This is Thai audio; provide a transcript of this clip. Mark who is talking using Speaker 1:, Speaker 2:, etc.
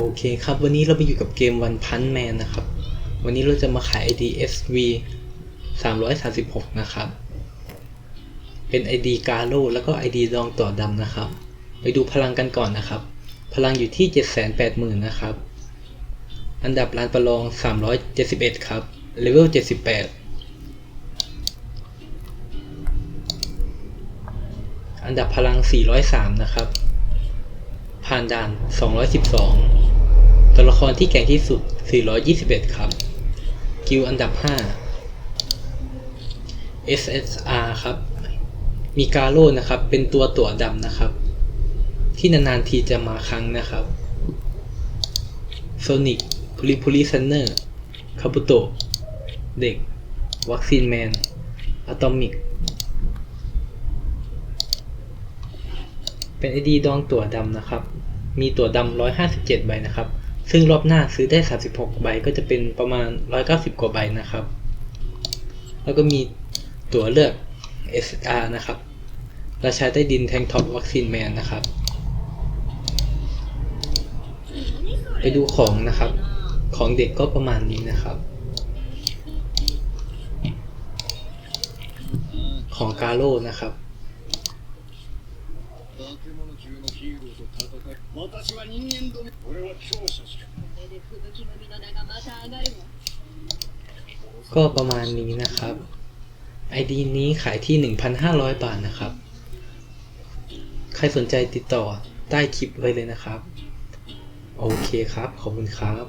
Speaker 1: โอเคครับ วันนี้เราไปอยู่กับเกม One Punch Man นะครับ วันนี้เราจะมาขาย ID SV 336 นะครับ เป็น ID กาโลแล้วก็ ID ดองต่อดำนะครับ ไปดูพลังกันก่อนนะครับ พลังอยู่ที่ 780,000 นะครับ อันดับลานประลอง 371 ครับ เลเวล 78 อันดับพลัง 403 นะครับผ่านด่าน 212 ตัวละครที่แก่งที่สุด 421 ครับ กิลอันดับ 5 SSR ครับ มีกาโร่นะครับ เป็นตัวตั๋วดำนะครับ ที่นานๆทีจะมาครั้งนะครับโซนิกพลิพลิซันเนอร์คาบุโตะเด็ก วัคซีนแมน อะตอมิก เป็น ID ดองตั๋วดำนะครับ มีตั๋วดำ157 ใบนะครับ ซึ่งรอบหน้าซื้อได้ 36 ใบก็จะเป็นประมาณ 190 กว่าใบนะครับ แล้วก็มีตั๋วเลือก SR นะครับราชาใต้ดินแทงท็อปวัคซีนแมนนะครับ ไปดูของนะครับ ของเด็กก็ประมาณนี้นะครับ ของกาโรนะครับ
Speaker 2: 私は人間ども俺は強者
Speaker 3: じゃ
Speaker 1: ก็ประมาณนี้นะครับ ID นี้ขายที่ 1,500 บาทนะครับ ใครสนใจติดต่อใต้คลิปไว้เลยนะครับ โอเคครับ ขอบคุณครับ